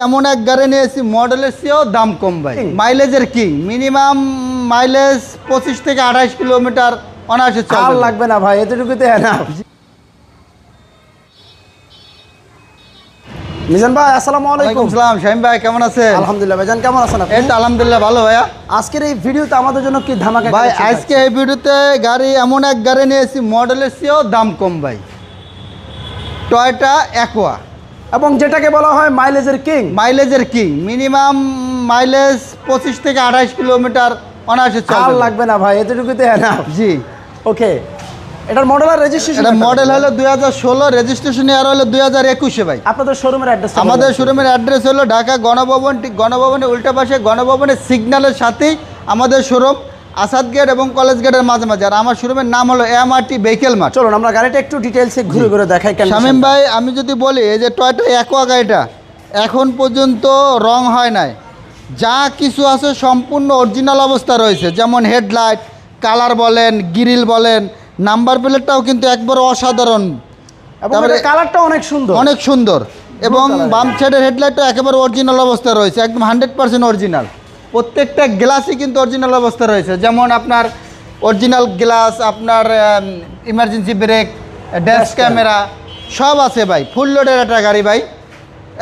এমন এক গাড়ি নিয়েছি মডেলের চেয়েও দাম কম ভাই। মাইলেজের কিং? মিনিমাম মাইলেজ পঁচিশ থেকে আঠাশ কিলোমিটার অনায়াসে চাল লাগবে না ভাই এতটুকুতে মিজান ভাই আসসালামু আলাইকুম। সালাম শাহিম ভাই কেমন আছেন? আলহামদুলিল্লাহ ভাইজান কেমন আছেন আপনি? এই তো আলহামদুলিল্লাহ ভালো ভাইয়া। আজকের এই ভিডিওতে আমাদের জন্য কি ধামাকা ভাই আজকে এই ভিডিওতে গাড়ি এমন এক গাড়ি নিয়েছি মডেলের চেয়েও দাম কম ভাই। টয়টা অ্যাকোয়া থাকছে? এবং যেটাকে বলা হয় মাইলেজের কিং মাইলেজের কিং মিনিমাম মাইলেজ পঁচিশ থেকে আঠাশ কিলোমিটার অনায়াসে চাল লাগবে না ভাই এতটুকুতে না জি। ওকে এটার মডেল আর রেজিস্ট্রেশন এটা মডেল হলো দুই হাজার ষোলো রেজিস্ট্রেশন ইয়ার হলো দুই হাজার একুশে ভাই। আপনাদের শোরুমের অ্যাড্রেস আমাদের শোরুমের অ্যাড্রেস হলো ঢাকা গণভবন ঠিক গণভবনের উল্টা পাশে গণভবনের সিগন্যালের সাথেই আমাদের শোরুম আসাদ গেট এবং কলেজ গেটের মাঝে মাঝে। আর আমার শোরুমের নাম হলো M R T vehicle mart. চলুন আমরা গাড়িটা একটু ডিটেলসে ঘুরে ঘুরে দেখাই কেন শামীম ভাই আমি যদি বলি এই যে টয়টা অ্যাকোয়া গাড়িটা এখন পর্যন্ত রং হয় নাই। যা কিছু আছে সম্পূর্ণ অরিজিনাল অবস্থা রয়েছে। যেমন হেডলাইট কালার বলেন গ্রিল বলেন নাম্বার প্লেটটাও কিন্তু একবার অসাধারণ। তারপরে- কালারটা অনেক সুন্দর। অনেক সুন্দর। এবং বাম সাইডের হেডলাইটটা একেবারে অরিজিনাল অবস্থা রয়েছে একদম হান্ড্রেড পার্সেন্ট অরিজিনাল প্রত্যেকটা গ্লাসই কিন্তু অরিজিনাল অবস্থা রয়েছে। যেমন আপনার অরিজিনাল গ্লাস আপনার ইমার্জেন্সি ব্রেক ড্যাশ ক্যামেরা সব আছে ভাই। ফুল লোডের একটা গাড়ি ভাই।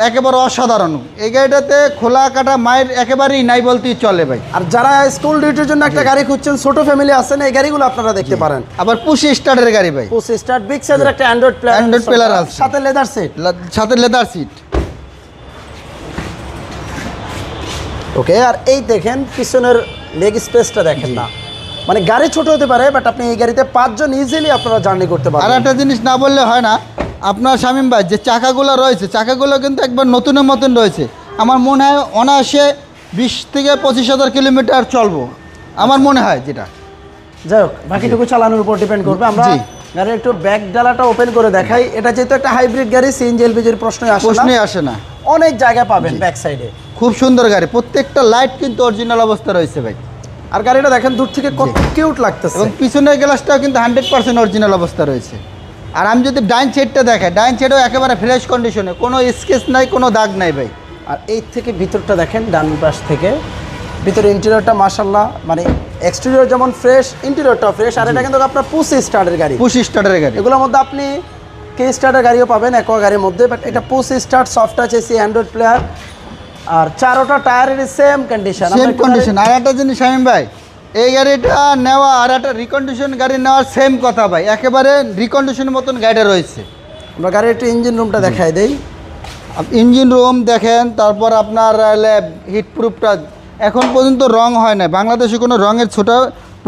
একেবারে অসাধারণ। এই গাড়িটাতে খোলা কাটা মায়ের একেবারেই নাই বলতেই চলে ভাই। আর যারা স্কুল ডিউটির জন্য একটা গাড়ি খুঁজছেন ছোট ফ্যামিলি আছেন এই গাড়িগুলো আপনারা দেখতে পারেন। আবার পুশি স্টার্টের গাড়ি ভাই। পুশ স্টার্ট বিগ সাইজের একটা অ্যান্ড্রয়েড প্লেয়ার Android player আছে। সাথে লেদার সিট সাথে লেদার সিট ওকে আর এই দেখেন পিছনের লেগ স্পেসটা দেখেন না। মানে গাড়ি ছোট হতে পারে বাট আপনি এই গাড়িতে পাঁচজন ইজিলি আপনারা জার্নি করতে পারেন আর একটা জিনিস না বললে হয় না আপনার শামীম ভাই যে চাকাগুলো রয়েছে চাকাগুলো কিন্তু একবার নতুনের মতন রয়েছে। আমার মনে হয় অনায়াসে বিশ থেকে পঁচিশ হাজার কিলোমিটার চলবো। আমার মনে হয় যেটা। যাই হোক বাকিটুকু চালানোর উপর ডিপেন্ড করবে। আমরা। গাড়ির একটু ব্যাক ডালাটা ওপেন করে দেখাই। এটা যেহেতু একটা হাইব্রিড গাড়ি সিএনজি এলপিজির প্রশ্নই আসে প্রশ্নই আসে না। অনেক জায়গা পাবেন ব্যাক সাইডে খুব সুন্দর গাড়ি। প্রত্যেকটা লাইট কিন্তু অরিজিনাল অবস্থা রয়েছে ভাই। আর গাড়িটা দেখেন দূর থেকে কত কিউট লাগতেছে। এবং পিছনের গ্লাসটাও কিন্তু হান্ড্রেড পার্সেন্ট অরিজিনাল অবস্থা রয়েছে। আর আমি যদি ডাইন সেটটা দেখাই ডাইন সাইডও একেবারে ফ্রেশ কন্ডিশনে কোনো স্কেচ নাই কোনো দাগ নাই ভাই। আর এই থেকে ভিতরটা দেখেন ডান পাশ থেকে। ভিতরে ইন্টেরিয়রটা মাশাল্লাহ মানে এক্সটেরিয়র যেমন ফ্রেশ ইন্টেরিয়রটাও ফ্রেশ আর এটা কিন্তু আপনার পুশ স্টার্টের গাড়ি। পুশ স্টার্টের গাড়ি। এগুলোর মধ্যে আপনি কে স্টার্টের গাড়িও পাবেন একোয়া গাড়ির মধ্যে বাট এটা push start soft touch AC Android player আর চারোটা টায়ারের সেম কন্ডিশন সেম কন্ডিশন আর একটা জিনিস শামীম ভাই এই গাড়িটা নেওয়া আর একটা রিকন্ডিশন গাড়ি নেওয়ার সেম কথা ভাই একেবারে রিকন্ডিশনের মতন গাড়িটা রয়েছে। আমরা গাড়ির একটু ইঞ্জিন রুমটা দেখাই দেই। ইঞ্জিন রুম দেখেন তারপর আপনার হিট প্রুফটা এখন পর্যন্ত রং হয় না বাংলাদেশে কোনো রঙের ছোটা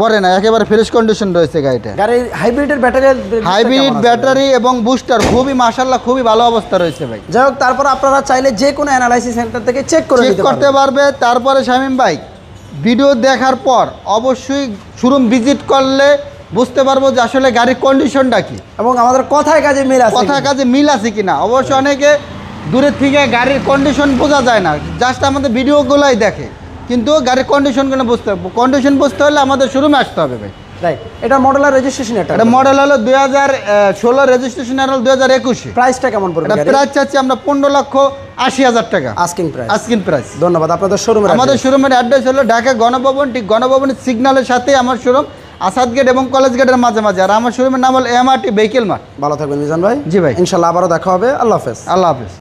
পড়ে না একেবারে ফ্রেশ কন্ডিশন রয়েছে গাড়িটা। গাড়ির হাইব্রিডের ব্যাটারি হাইব্রিড ব্যাটারি এবং বুস্টার খুবই মাসাল্লাহ খুবই ভালো অবস্থা রয়েছে ভাই। যাই হোক তারপর আপনারা চাইলে যে কোনো অ্যানালাইসিস সেন্টার থেকে চেক করে চেক করতে পারবে তারপরে শামীম ভাই ভিডিও দেখার পর অবশ্যই শোরুম ভিজিট করলে বুঝতে পারব যে আসলে গাড়ির কন্ডিশনটা কি। এবং আমাদের কথায় কাজে মিল আছে কথা কাজে মিল আছে কিনা। অবশ্য অনেকে দূরের থেকে গাড়ির কন্ডিশন বোঝা যায় না জাস্ট আমাদের ভিডিওগুলোই দেখে। কিন্তু গাড়ির কন্ডিশনগুলো বুঝতে হবে। কন্ডিশন বুঝতে হলে আমাদের শোরুমে আসতে হবে ভাই। রাইট এটা মডেল আর রেজিস্ট্রেশন এটা এটা মডেল হলো দুই হাজার ষোলো রেজিস্ট্রেশন হলো দুই হাজার একুশে। প্রাইসটা কেমন পড়বে? প্রাইস চাচ্ছি আমরা পনেরো লক্ষ আশি হাজার টাকা। আস্কিং প্রাইস আস্কিন প্রাইস ধন্যবাদ আপনাদের শোরুমে আমাদের শোরুমের অ্যাড্রেস হলো ঢাকা গণভবন ঠিক গণভবনের সিগন্যালের সাথে আমার শোরুম আসাদ গেট এবং কলেজ গেটের মাঝে মাঝে। আর আমার শোরুমের নাম হলো এমআরটি ভেহিকেল মার্ট ভালো থাকবেন মিজান ভাই। জি ভাই। ইনশাল্লাহ আবারও দেখা হবে। আল্লাহ হাফেজ। আল্লাহ হাফেজ।